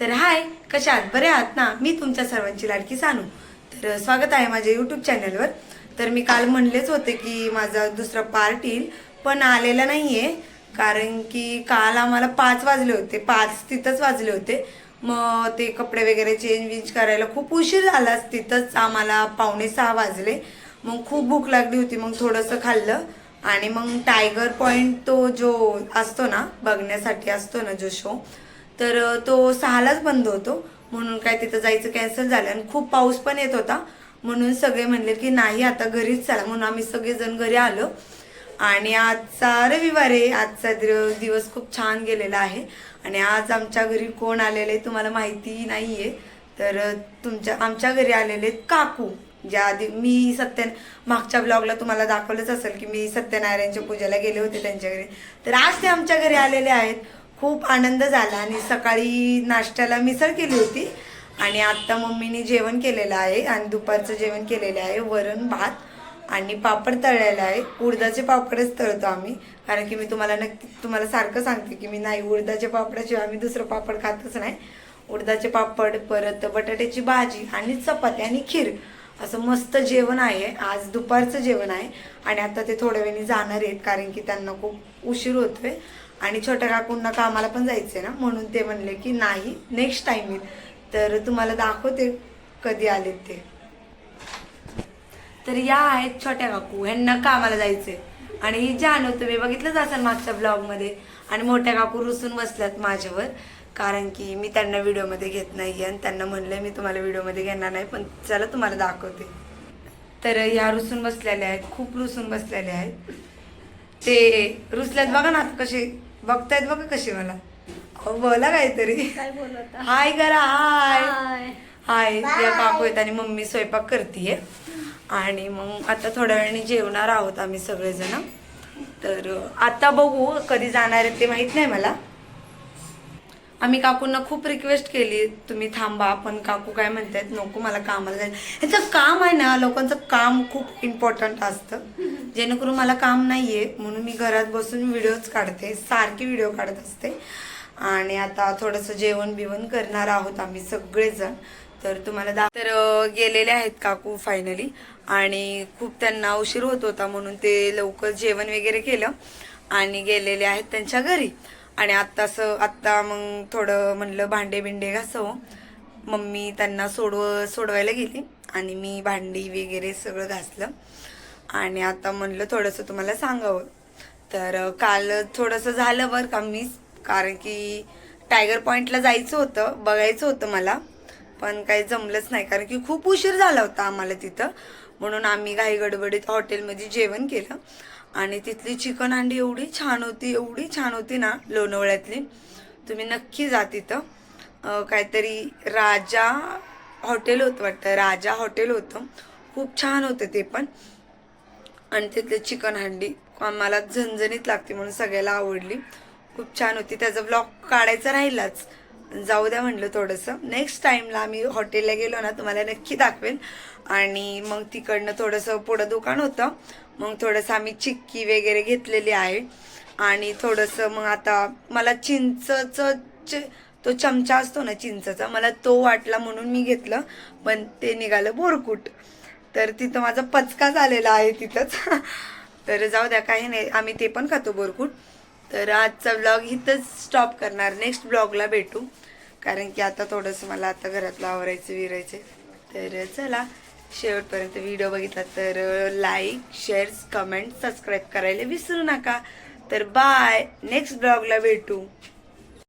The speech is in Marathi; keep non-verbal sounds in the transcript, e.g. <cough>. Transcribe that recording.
तर हाय कशा आहात? बरे आहात ना? मी तुमच्या सर्वांची लाडकी सानू. तर स्वागत आहे माझ्या यूट्यूब चॅनलवर तर मी काल म्हणलेच होते की माझा दुसरा पार्ट येईल पण आलेला नाही आहे कारण की काल आम्हाला पाच वाजले होते. पाच तिथंच वाजले होते. मग ते कपडे वगैरे चेंज विंज करायला खूप उशीर झाला. तिथंच आम्हाला पावणे सहा वाजले. मग खूप भूक लागली होती. मग थोडंसं खाल्लं. आणि मग टायगर पॉईंट तो जो असतो ना बघण्यासाठी असतो ना जो शो तर तो सहालाच बंद होतो. म्हणून काय तिथं जायचं कॅन्सल झालं. आणि खूप पाऊस पण येत होता. म्हणून सगळे म्हणले की नाही आता घरीच चला. म्हणून आम्ही सगळेजण घरी आलो. आणि आजचा रविवार आहे. आजचा दिवस खूप छान गेलेला आहे. आणि आज आमच्या घरी कोण आलेले आहे तुम्हाला माहिती नाही आहे तर तुमच्या आमच्या घरी आलेले आहेत काकू. ज्या आधी मी सत्य मागच्या ब्लॉगला तुम्हाला दाखवलंच असेल की मी सत्यनारायणच्या पूजेला गेले होते त्यांच्या घरी. तर आज ते आमच्या घरी आलेले आहेत. खूप आनंद झाला आणि सकाळी नाश्त्याला मिसळ केली होती. आणि आत्ता मम्मीने जेवण केलेलं आहे आणि दुपारचं जेवण केलेलं आहे वरण भात आणि पापड तळलेला आहे. उडदाचे पापडच तळतो आम्ही कारण की मी तुम्हाला नक्की तुम्हाला सारखं सांगते की मी नाही उडदाचे पापडाशिवाय आम्ही दुसरं पापड खातच नाही. उडदाचे पापड परत बटाट्याची भाजी आणि चपाती आणि खीर असं मस्त जेवण आहे. आज दुपारचं जेवण आहे आणि आता ते थोड्या वेळाने जाणार आहेत कारण की त्यांना खूप उशीर होतोय. आणि छोट्या काकूंना कामाला पण जायचंय ना म्हणून ते म्हणले की नाही नेक्स्ट टाइम येईल. तर तुम्हाला दाखवते कधी आलेत ते. तर या आहेत छोट्या काकू ह्यांना कामाला जायचंय. आणि ही जानू तुम्ही बघितलंच असेल मागच्या ब्लॉगमध्ये आणि मोठ्या काकू रुसून बसल्यात माझ्यावर कारण की मी त्यांना व्हिडिओमध्ये घेत नाही आणि त्यांना म्हणलंय मी तुम्हाला व्हिडिओमध्ये घेणार नाही पण चला तुम्हाला दाखवते. तर ह्या रुसून बसलेल्या आहेत खूप रुसून बसलेल्या आहेत. ते रुसल्यात बघा ना कसे बघतायत बघा कशी मला. अहो, बोला काहीतरी. हाय करा हाय. हाय. या काकू आहेत आणि मम्मी स्वयंपाक करतीये. आणि मग आता थोड्या वेळाने जेवणार आहोत आम्ही सगळेजण. तर आता बघू कधी जाणार आहे ते माहीत नाही मला. आम्ही काकूंना खूप रिक्वेस्ट केली तुम्ही थांबा पण काकू काय म्हणतात नको मला कामाला जायचं ह्याचं काम आहे ना लोकांचं काम खूप इम्पॉर्टंट असतं. जेणेकरून मला काम नाहीये म्हणून मी घरात बसून व्हिडिओज काढते सारखे व्हिडिओ काढत असते. आणि आता थोडंसं जेवण बिवण करणार आहोत आम्ही सगळेजण. तर तुम्हाला दा तर गेलेले आहेत काकू फायनली आणि खूप त्यांना उशीर होत होता म्हणून ते लवकर जेवण वगैरे केलं. आणि गेलेले आहेत त्यांच्या घरी. आणि आत्ता असं आत्ता मग थोडं म्हणलं भांडे बिंडे घासावं. मम्मी त्यांना सोडव सोडवायला गेली आणि मी भांडी वगैरे सगळं घासलं. आणि आता म्हणलं थोडंसं तुम्हाला सांगावं. तर काल थोडंसं झालं बरं का मी कारण की टायगर पॉईंटला जायचं होतं बघायचं होतं मला. पण काही जमलंच नाही कारण की खूप उशीर झाला होता आम्हाला तिथं. म्हणून आम्ही घाई गडबडीत हॉटेलमध्ये जेवण केलं. आणि तिथली चिकन अंडी एवढी छान होती एवढी छान होती ना लोणावळ्यातली. तुम्ही नक्की जा तिथं. काहीतरी राजा हॉटेल होतं वाटतं राजा हॉटेल होतं. खूप छान होतं ते पण. आणि तिथले चिकन हंडी आम्हाला झणझणीत लागते म्हणून सगळ्याला आवडली. खूप छान होती. त्याचा ब्लॉग काढायचा राहिलाच. जाऊ द्या म्हणलं थोडंसं. नेक्स्ट टाईमला आम्ही हॉटेलला गेलो ना तुम्हाला नक्की दाखवेन. आणि मग तिकडनं थोडंसं पुढं दुकान होतं. मग थोडंसं आम्ही चिक्की वगैरे घेतलेली आहे. आणि थोडंसं मग आता मला चिंचचं चे- तो चमचा असतो ना चिंचचा मला तो वाटला म्हणून मी घेतलं. पण ते निघालं बोरकूट. तर तिथं माझा पचका झालेला आहे तिथंच. <laughs> तर जाऊ द्या काही नाही. आम्ही ते पण खातो बोरकूट. तर आजचा ब्लॉग इथंच स्टॉप करणार. नेक्स्ट ब्लॉगला भेटू. कारण की आता थोडंसं मला आता घरातलं आवरायचं विरायचं तर चला शेवटपर्यंत व्हिडिओ बघितला तर लाईक शेअर कमेंट सबस्क्राईब करायला विसरू नका. तर बाय नेक्स्ट ब्लॉगला भेटू.